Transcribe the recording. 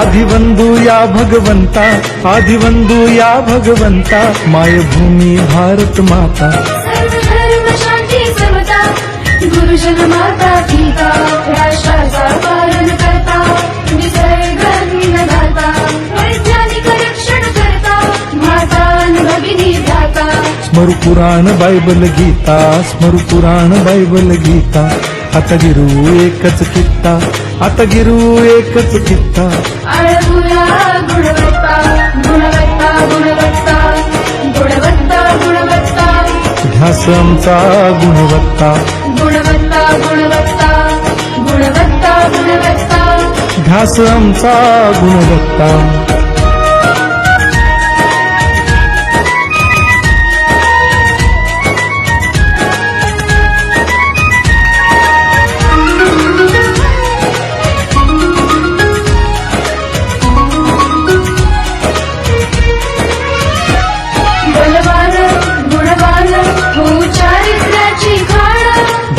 आदिवंदू या भगवंता आदिवंदू या भगवंता मायभूमी भारत माता। गुरुजन माता पिता राष्ट्राचा पालन करता निसर्ग दाता वैज्ञानिक रक्षण करता माता अन भगिनी दाता स्मरु पुराण बायबल गीता स्मरु पुराण बायबल गीता। आता गिरू एकच कित्ता आता गिरू एकच कित्ता. आळमुया गुणवत्ता गुणवत्ता गुणवत्ता गुणवत्ता गुणवत्ता. ध्यास आमचा गुणवत्ता. गुणवत्ता गुणवत्ता गुणवत्ता गुणवत्ता. ध्यास आमचा गुणवत्ता.